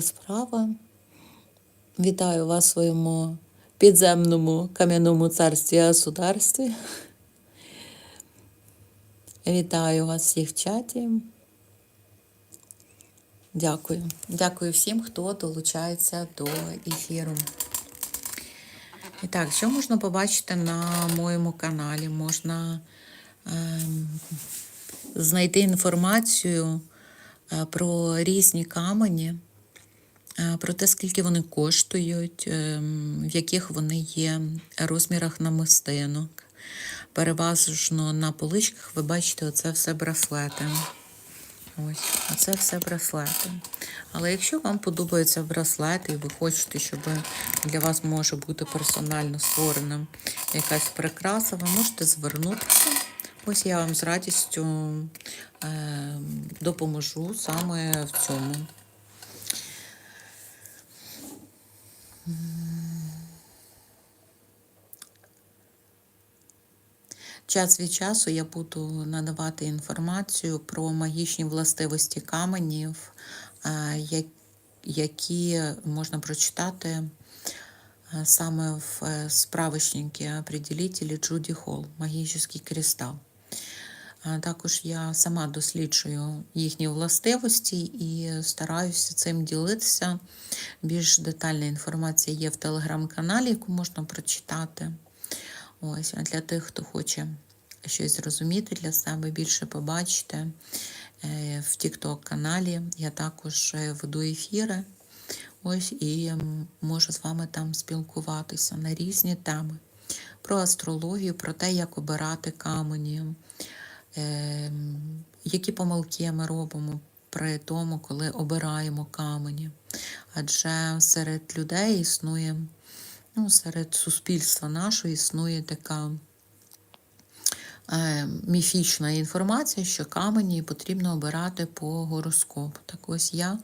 справа. Вітаю вас в своєму підземному кам'яному царстві государстві. Вітаю вас всіх в чаті. Дякую. Дякую всім, хто долучається до ефіру. І так, що можна побачити на моєму каналі? Можна ем, знайти інформацію е, про різні камені, е, про те, скільки вони коштують, ем, в яких вони є розмірах намистинок. Переважно на поличках ви бачите, оце все браслети. Ось, оце все браслети. Але якщо вам подобаються браслети, і ви хочете, щоб для вас може бути персонально створена якась прикраса, ви можете звернутися. Ось я вам з радістю е, допоможу саме в цьому. Час від часу я буду надавати інформацію про магічні властивості каменів, е, які можна прочитати е, саме в е, справочнике определителі Джуді Холл Магічний кристал. А Також я сама досліджую їхні властивості і стараюся цим ділитися. Більш детальна інформація є в телеграм-каналі, яку можна прочитати. Ось, для тих, хто хоче щось зрозуміти для себе, більше побачити е, в TikTok каналі я також е, веду ефіри. Ось і можу з вами там спілкуватися на різні теми. Про астрологію, про те, як обирати камені, е, які помилки ми робимо при тому, коли обираємо камені. Адже серед людей існує, ну, серед суспільства нашого існує така е, міфічна інформація, що камені потрібно обирати по гороскопу. Так ось я,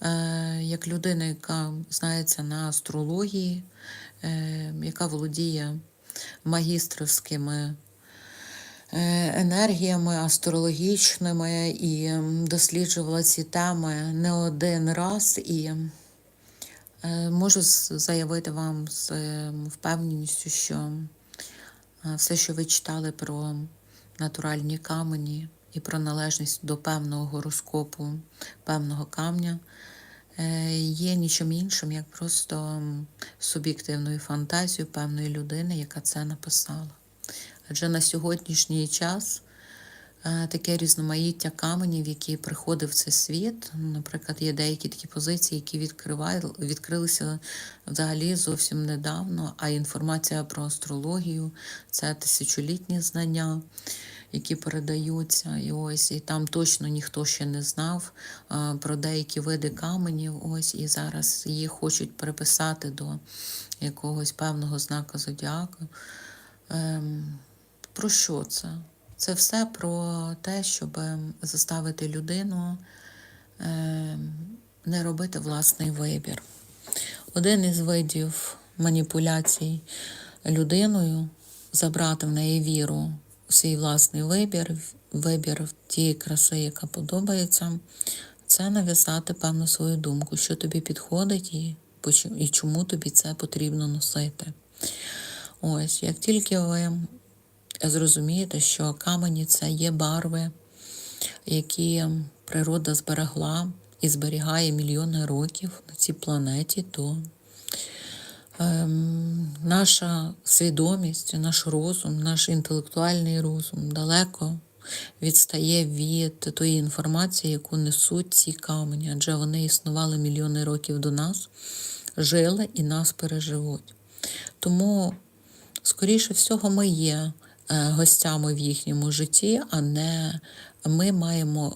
е, як людина, яка знається на астрології, е, яка володіє магістрівськими енергіями астрологічними і досліджувала ці теми не один раз і е, можу заявити вам з е, впевненістю, що е, все, що ви читали про натуральні камені і про належність до певного гороскопу, певного камня, е, є нічим іншим, як просто суб'єктивною фантазією певної людини, яка це написала. Адже на сьогоднішній час е, таке різноманіття каменів, які приходив в цей світ. Наприклад, є деякі такі позиції, які відкрилися взагалі зовсім недавно, а інформація про астрологію це тисячолітні знання. Які передаються, і ось і там точно ніхто ще не знав е, про деякі види каменів. Ось і зараз їх хочуть переписати до якогось певного знака зодіаку. Ем, про що це? Це все про те, щоб заставити людину ем, не робити власний вибір. Один із видів маніпуляцій людиною забрати в неї віру у свій власний вибір, вибір в тієї краси, яка подобається, це нав'язати певну свою думку, що тобі підходить і, і чому тобі це потрібно носити. Ось, як тільки ви зрозумієте, що камені це є барви, які природа зберегла і зберігає мільйони років на цій планеті, то ем, наша свідомість, наш розум, наш інтелектуальний розум далеко відстає від тої інформації, яку несуть ці камені, адже вони існували мільйони років до нас, жили і нас переживуть. Тому, скоріше всього, ми є гостями в їхньому житті, а не ми маємо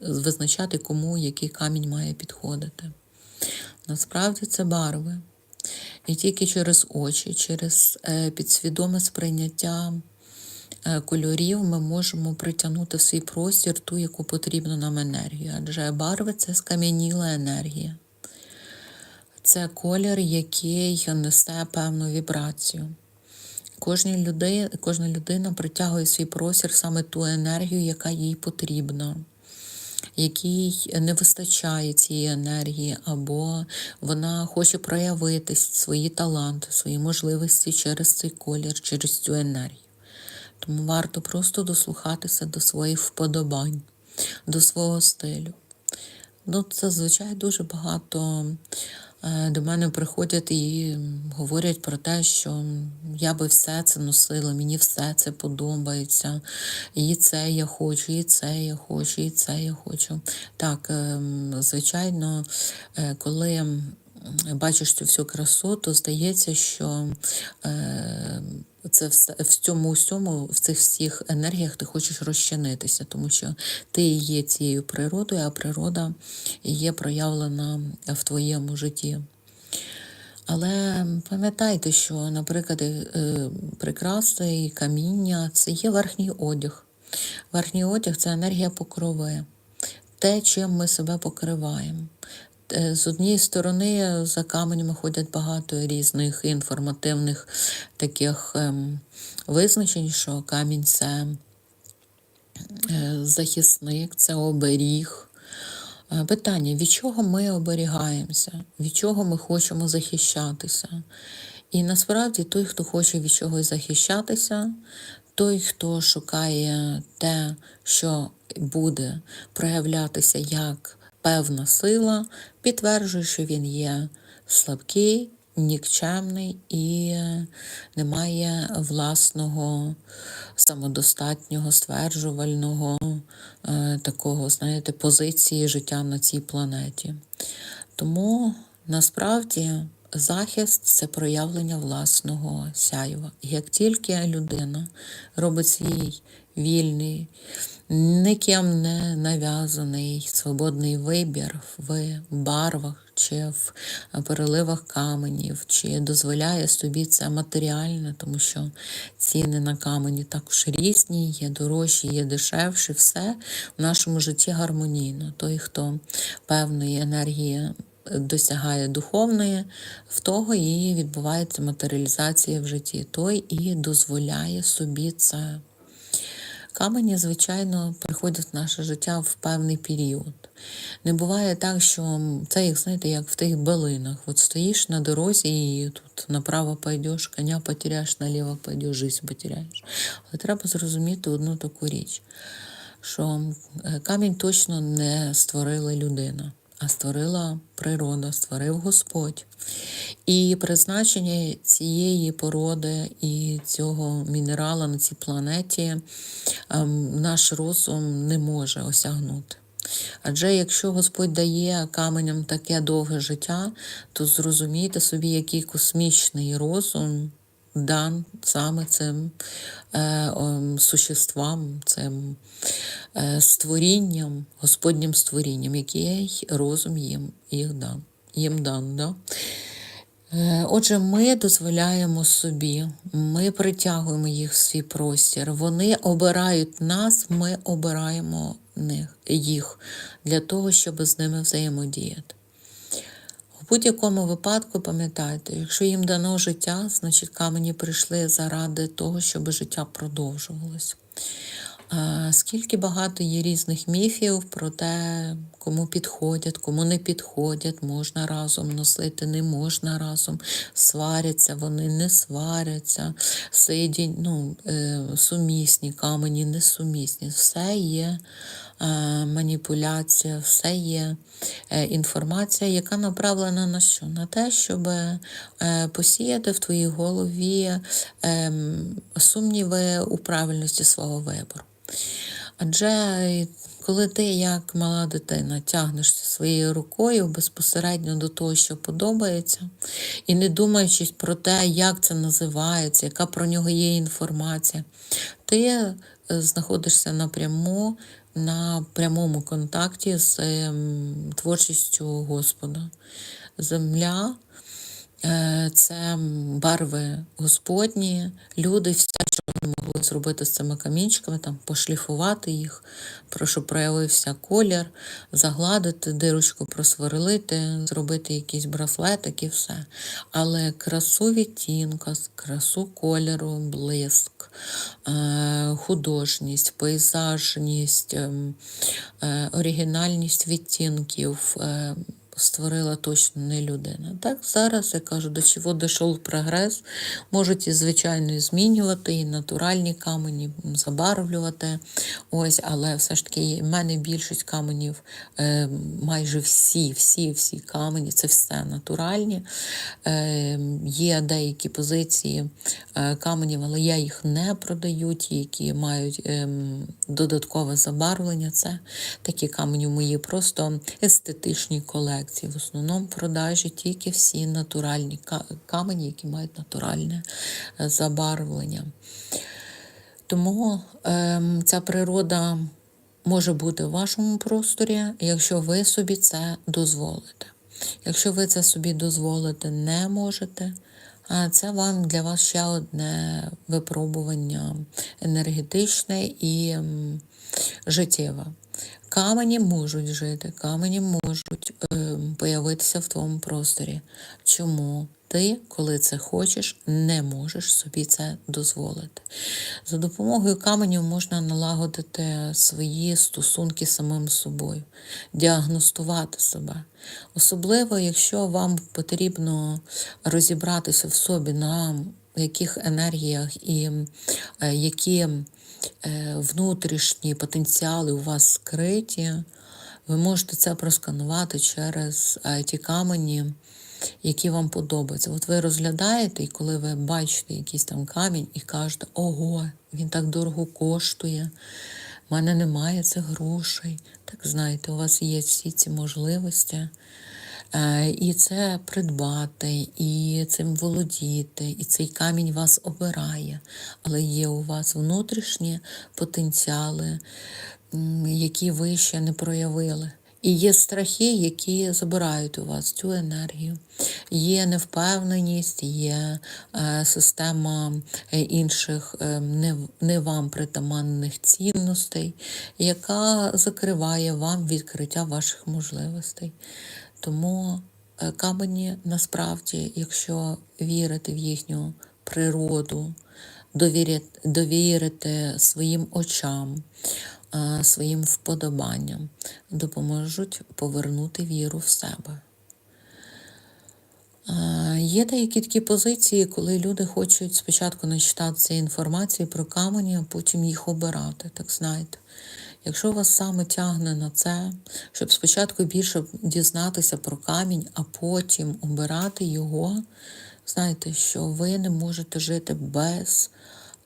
визначати, кому який камінь має підходити. Насправді це барви. І тільки через очі, через е, підсвідоме сприйняття е, кольорів ми можемо притягнути в свій простір ту, яку потрібно нам енергію. Адже барви це скам'яніла енергія. Це колір, який несе певну вібрацію. Кожній люди, кожна людина притягує свій простір саме ту енергію, яка їй потрібна. якій не вистачає цієї енергії, або вона хоче проявити свої таланти, свої можливості через цей колір, через цю енергію. Тому варто просто дослухатися до своїх вподобань, до свого стилю. Ну, зазвичай дуже багато до мене приходять і говорять про те, що я би все це носила, мені все це подобається. І це я хочу, і це я хочу, і це я хочу. Так, е, звичайно, е, коли бачиш цю всю красу, то здається, що е, це все в цьому всьому, в цих всіх енергіях ти хочеш розчинитися, тому що ти є цією природою, а природа є проявлена в твоєму житті. Але пам'ятайте, що, наприклад, е, прикраси і каміння це є верхній одяг. Верхній одяг це енергія покрови, те, чим ми себе покриваємо. Е, З однієї сторони, за каменями ходять багато різних інформативних таких ем, визначень, що камінь це е, захисник, це оберіг. Е, Питання: від чого ми оберігаємося, від чого ми хочемо захищатися? І насправді той, хто хоче від чогось захищатися, той, хто шукає те, що буде проявлятися як певна сила, підтверджує, що він є слабкий, нікчемний і не має власного самодостатнього, стверджувального е, такого, знаєте, позиції життя на цій планеті. Тому насправді захист це проявлення власного сяйва. Як тільки людина робить свій вільний, ніким не нав'язаний свободний вибір в барвах чи в переливах каменів, чи дозволяє собі це матеріальне, тому що ціни на камені також різні, є дорожчі, є дешевші, все в нашому житті гармонійно. Той, хто певної енергії досягає духовної, в того і відбувається матеріалізація в житті. Той і дозволяє собі це. Камені, звичайно, приходять в наше життя в певний період. Не буває так, що це, як знаєте, як в тих балинах. От стоїш на дорозі і тут направо пойдеш, коня потеряєш, наліво пойдеш, життя потеряєш. Але треба зрозуміти одну таку річ, що е, камінь точно не створила людина а створила природа, створив Господь. І призначення цієї породи і цього мінерала на цій планеті ем, наш розум не може осягнути. Адже якщо Господь дає каменям таке довге життя, то зрозумійте собі, який космічний розум дан саме цим е, о, существам, цим е, створінням, Господнім створінням, який розум їм їх дан. Їм дан да? Е, Отже, ми дозволяємо собі, ми притягуємо їх в свій простір. Вони обирають нас, ми обираємо їх для того, щоб з ними взаємодіяти. Будь-якому випадку пам'ятайте, якщо їм дано життя, значить камені прийшли заради того, щоб життя продовжувалось. Скільки багато є різних міфів про те, кому підходять, кому не підходять, можна разом носити, не можна разом, сваряться, вони не сваряться, сидять, ну, е, сумісні, камені несумісні. Все є маніпуляція, все є е, інформація, яка направлена на що? На те, щоб посіяти в твоїй голові ем, сумніви у правильності свого вибору. Адже коли ти, як мала дитина, тягнешся своєю рукою безпосередньо до того, що подобається, і не думаючись про те, як це називається, яка про нього є інформація, ти е, знаходишся напряму на прямому контакті з ем, творчістю Господа. Земля. Е, це барви Господні, люди, все, могли зробити з цими камінчиками, там пошліфувати їх, про щоб проявився колір, загладити дирочку, просверлити, зробити якийсь браслетик і все. Але красу відтінка, красу кольору, блиск, е, художність, пейзажність, ем, е, оригінальність відтінків. Створила точно не людина. Так, зараз я кажу, до чого дійшов прогрес, можуть і звичайно і змінювати, і натуральні камені забарвлювати. Ось, але все ж таки, в мене більшість каменів, е, майже всі, всі, всі камені, це все натуральні. Е, є деякі позиції е, каменів, але я їх не продаю, ті, які мають ем, додаткове забарвлення. Це такі камені в моїй просто естетичній колекції. В основному продажі тільки всі натуральні камені, які мають натуральне е, забарвлення. Тому ем, ця природа може бути в вашому просторі, якщо ви собі це дозволите. Якщо ви це собі дозволити не можете, а це вам для вас ще одне випробування енергетичне і життєве. Камені можуть жити, камені можуть е, появитися в твоєму просторі. Чому ти, коли це хочеш, не можеш собі це дозволити? За допомогою каменів можна налагодити свої стосунки самим собою, діагностувати себе. Особливо, якщо вам потрібно розібратися в собі на яких енергіях і е, які внутрішні потенціали у вас скриті, ви можете це просканувати через е, ті камені, які вам подобаються. От ви розглядаєте, і коли ви бачите якийсь там камінь і кажете, ого, він так дорого коштує, в мене немає цих грошей. Так знаєте, у вас є всі ці можливості. Е, І це придбати, і цим володіти, і цей камінь вас обирає. Але є у вас внутрішні потенціали, які ви ще не проявили. І є страхи, які забирають у вас цю енергію. Є невпевненість, є е, система е, інших не вам притаманних цінностей, яка закриває вам відкриття ваших можливостей. Тому е, камені насправді, якщо вірити в їхню природу, довіряти, довірити своїм очам, е, своїм вподобанням, допоможуть повернути віру в себе. Е, Є деякі такі позиції, коли люди хочуть спочатку начитатися інформації про камені, а потім їх обирати, так знаєте. Якщо вас саме тягне на це, щоб спочатку більше дізнатися про камінь, а потім обирати його, знаєте, що ви не можете жити без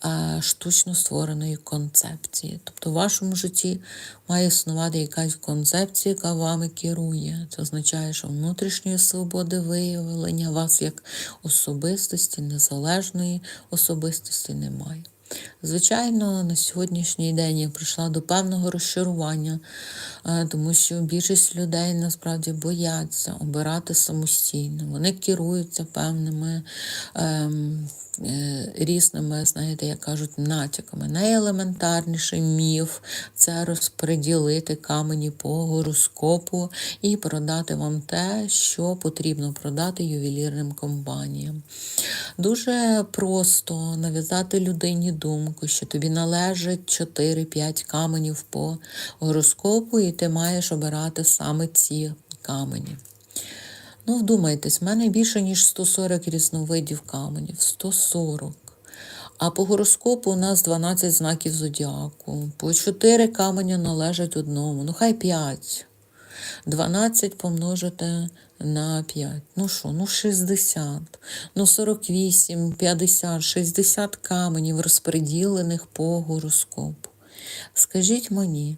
е, штучно створеної концепції. Тобто в вашому житті має існувати якась концепція, яка вами керує. Це означає, що внутрішньої свободи виявлення вас як особистості, незалежної особистості немає. Звичайно, на сьогоднішній день я прийшла до певного розчарування, тому що більшість людей насправді бояться обирати самостійно. Вони керуються певними ем, е, різними, знаєте, як кажуть, натяками. Найелементарніший міф це розподілити камені по гороскопу і продати вам те, що потрібно продати ювелірним компаніям. Дуже просто нав'язати людині думку, що тобі належить 4-5 каменів по гороскопу, і ти маєш обирати саме ці камені. Ну, вдумайтесь, в мене більше, ніж 140 різновидів каменів. 140. А по гороскопу у нас 12 знаків зодіаку. По 4 каменя належать одному. Ну, хай 5. 12 помножити на 5. Ну що, ну 60, ну 48, 50, 60 каменів розподілених по гороскопу. Скажіть мені,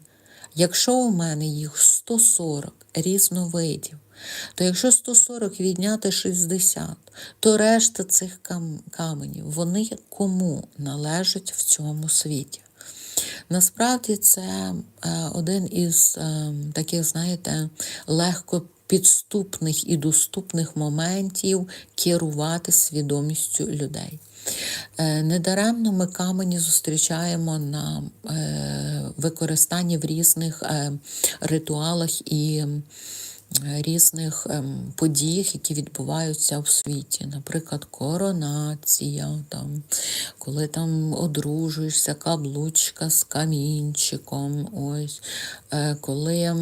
якщо у мене їх 140 різновидів, то якщо 140 відняти 60, то решта цих кам- каменів, вони кому належать в цьому світі? Насправді це е, один із е, таких, знаєте, легко підступних і доступних моментів керувати свідомістю людей. Е, Недаремно ми камені зустрічаємо на е, використанні в різних е, ритуалах і різних ем, подіях, які відбуваються в світі. Наприклад, коронація, там, коли там одружуєшся, каблучка з камінчиком, ось, коли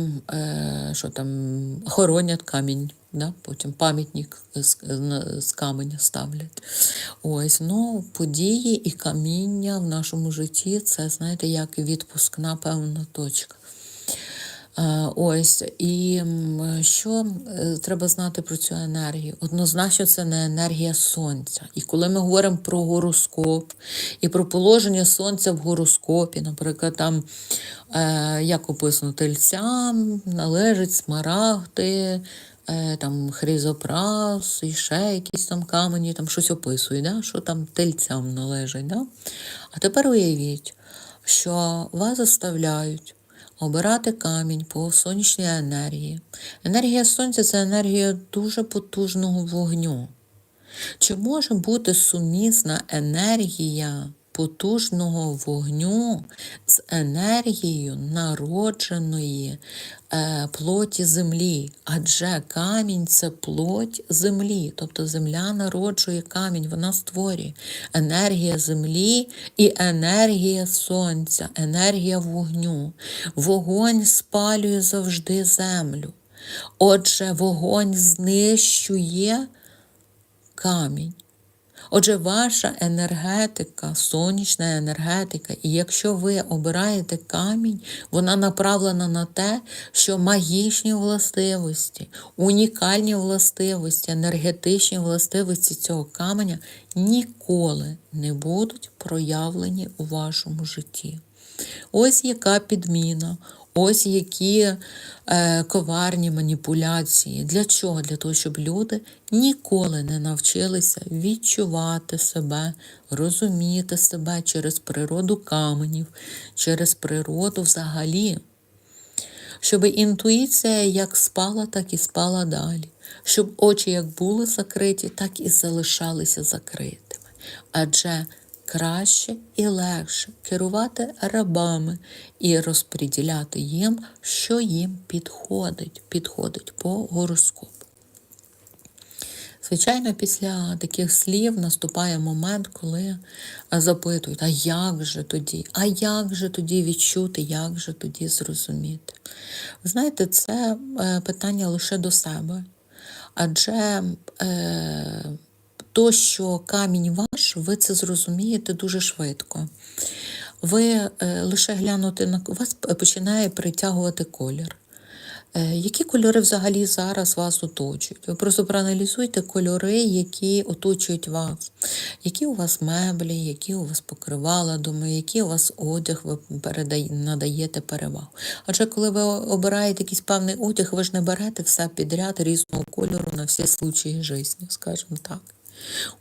що там, хоронять камінь. Да? Потім пам'ятник з, каменя ставлять. Ось, ну, події і каміння в нашому житті це, знаєте, як відпускна певна точка. Ось і що е, треба знати про цю енергію? Однозначно, це не енергія сонця. І коли ми говоримо про гороскоп і про положення сонця в гороскопі, наприклад, там е, як описано тельцям належить смарагди, е, там хризопрас і ще якісь там камені, там щось описує, да? що там тельцям належить. Да? А тепер уявіть, що вас заставляють обирати камінь по сонячній енергії. Енергія сонця це енергія дуже потужного вогню. Чи може бути сумісна енергія потужного вогню з енергією народженої е, плоті землі? Адже камінь це плоть землі, тобто земля народжує камінь, вона створює енергія землі і енергія сонця, енергія вогню. Вогонь спалює завжди землю. Отже, вогонь знищує камінь. Отже, ваша енергетика, сонячна енергетика, і якщо ви обираєте камінь, вона направлена на те, що магічні властивості, унікальні властивості, енергетичні властивості цього каменя ніколи не будуть проявлені у вашому житті. Ось яка підміна, ось які е, коварні маніпуляції. Для чого? Для того, щоб люди ніколи не навчилися відчувати себе, розуміти себе через природу каменів, через природу взагалі. Щоб інтуїція як спала, так і спала далі. Щоб очі як були закриті, так і залишалися закритими. Адже краще і легше керувати рабами і розподіляти їм, що їм підходить, підходить по гороскопу. Звичайно, після таких слів наступає момент, коли запитують, а як же тоді? А як же тоді відчути, як же тоді зрозуміти? Ви знаєте, це е, питання лише до себе. Адже е, то, що камінь ваш, ви це зрозумієте дуже швидко. Ви е, лише глянути на вас починає притягувати колір. Е, Які кольори взагалі зараз вас оточують? Ви просто проаналізуйте кольори, які оточують вас. Які у вас меблі, які у вас покривала дома, який у вас одяг ви передає, надаєте перевагу. Адже коли ви обираєте якийсь певний одяг, ви ж не берете все підряд різного кольору на всі случаї життя, скажімо так.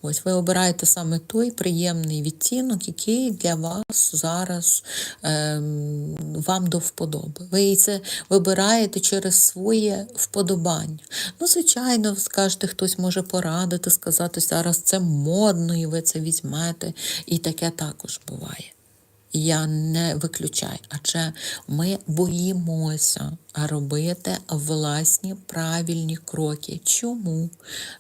Ось ви обираєте саме той приємний відтінок, який для вас зараз ем, вам до вподоби. Ви це вибираєте через своє вподобання. Ну, звичайно, скажете, хтось може порадити, сказати, зараз це модно, і ви це візьмете. І таке також буває. Я не виключаю, адже ми боїмося робити власні правильні кроки. Чому?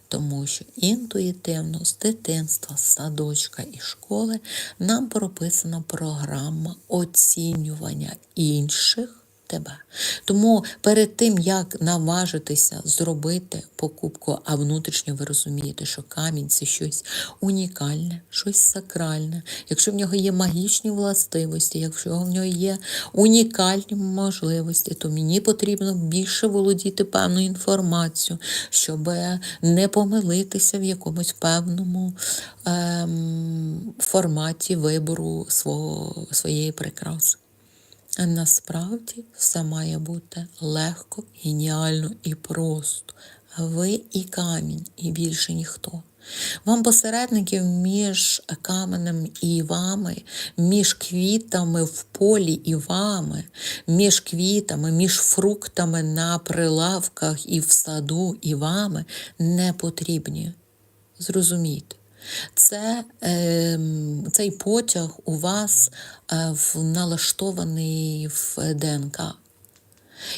Тому що інтуїтивно з дитинства, з садочка і школи нам прописана програма оцінювання інших тебе. Тому перед тим, як наважитися зробити покупку, а внутрішньо ви розумієте, що камінь це щось унікальне, щось сакральне, якщо в нього є магічні властивості, якщо в нього є унікальні можливості, то мені потрібно більше володіти певною інформацією, щоб не помилитися в якомусь певному ем, форматі вибору свого, своєї прикраси. Насправді все має бути легко, геніально і просто. Ви і камінь, і більше ніхто. Вам посередників між каменем і вами, між квітами в полі і вами, між квітами, між фруктами на прилавках і в саду і вами не потрібні. Зрозумійте. Це, е, цей потяг у вас е, в, налаштований в ДНК.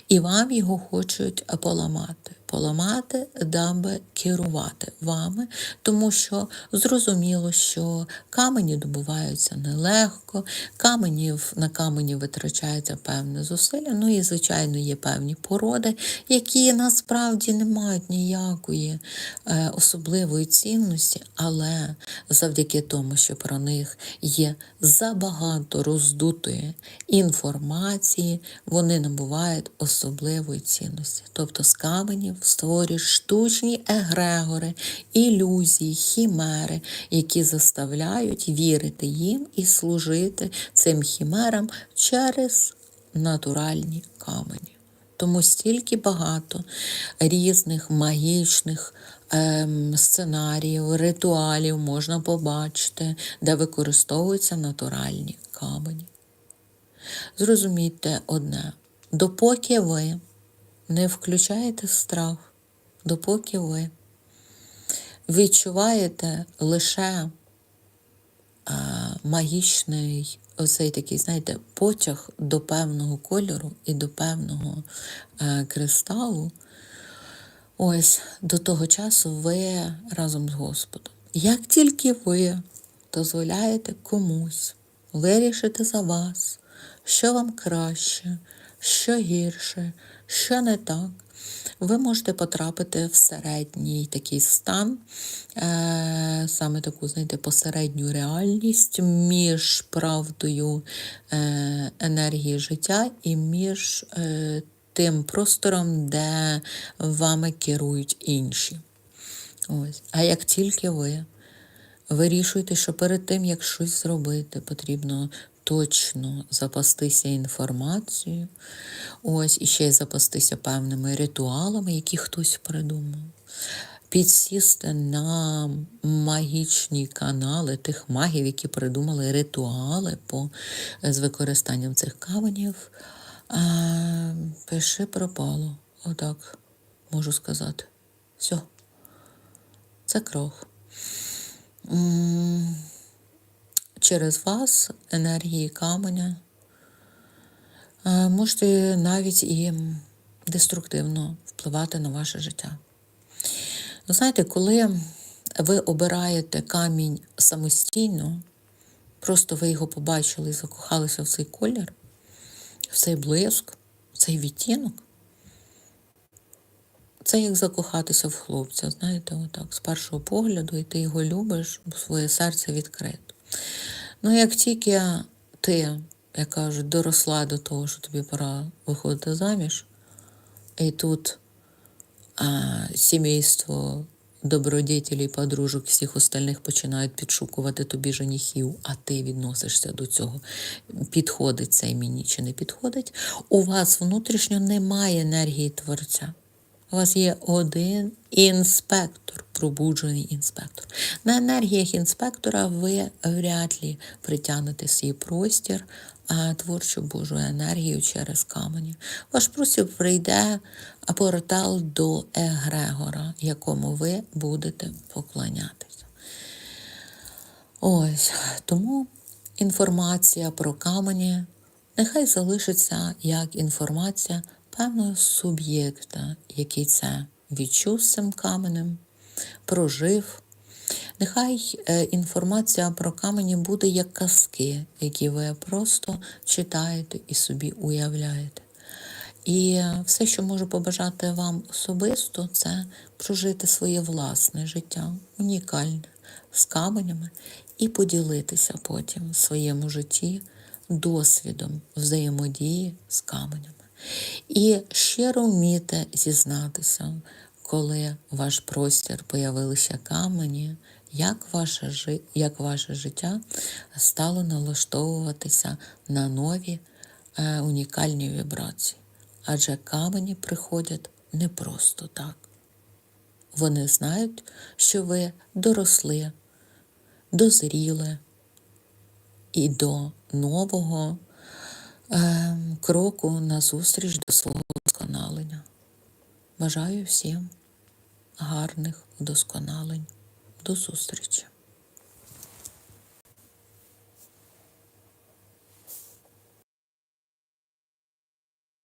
І вам його хочуть поламати. Поламати, даби керувати вами, тому що зрозуміло, що камені добуваються нелегко, каменів на камені витрачається певне зусилля. Ну і, звичайно, є певні породи, які насправді не мають ніякої е, особливої цінності, але завдяки тому, що про них є забагато роздутої інформації, вони набувають особливої цінності. Тобто з каменів створюють штучні егрегори, ілюзії, хімери, які заставляють вірити їм і служити цим хімерам через натуральні камені. Тому стільки багато різних магічних ем, сценаріїв, ритуалів можна побачити, де використовуються натуральні камені. Зрозумійте одне, допоки ви не включаєте страх, допоки ви відчуваєте лише а, магічний, оцей такий, знаєте, потяг до певного кольору і до певного а, кристалу, ось до того часу ви разом з Господом. Як тільки ви дозволяєте комусь вирішити за вас, що вам краще, що гірше, що не так, ви можете потрапити в середній такий стан, е, саме таку, знаєте, посередню реальність між правдою е, енергії життя і між е, тим простором, де вами керують інші. Ось. А як тільки ви вирішуєте, що перед тим, як щось зробити, потрібно точно запастися інформацією, ось і ще й запастися певними ритуалами, які хтось придумав. Підсісти на магічні канали тих магів, які придумали ритуали по, з використанням цих каменів. А, Пиши пропало. Отак можу сказати. Все. Це крох через вас, енергії каменя, можете навіть і деструктивно впливати на ваше життя. Ну, знаєте, коли ви обираєте камінь самостійно, просто ви його побачили і закохалися в цей колір, в цей блиск, в цей відтінок. Це як закохатися в хлопця, знаєте, отак, з першого погляду, і ти його любиш, бо своє серце відкрите. Ну, як тільки ти, як кажуть, доросла до того, що тобі пора виходити заміж, і тут а, сімейство добродітелів, подружок, всіх остальних починають підшукувати тобі женихів, а ти відносишся до цього. Підходить цей мені чи не підходить. У вас внутрішньо немає енергії творця. У вас є один інспектор, пробуджений інспектор. На енергіях інспектора ви вряд ли притягнете свій простір, а творчу Божу енергію через камені. Ваш простір прийде портал до Егрегора, якому ви будете поклонятися. Ось тому інформація про камені нехай залишиться як інформація певного суб'єкта, який це відчув цим каменем, прожив. Нехай е, інформація про камені буде як казки, які ви просто читаєте і собі уявляєте. І все, що можу побажати вам особисто, це прожити своє власне життя, унікальне, з каменями, і поділитися потім в своєму житті досвідом взаємодії з каменями. І щиро вміти зізнатися, коли ваш простір появилися камені, як ваше як ваше життя стало налаштовуватися на нові е, унікальні вібрації. Адже камені приходять не просто так. вони знають, що ви доросли, дозріли і до нового е, кроку на зустріч до свого вдосконалення. Бажаю всім гарних вдосконалень. До зустрічі!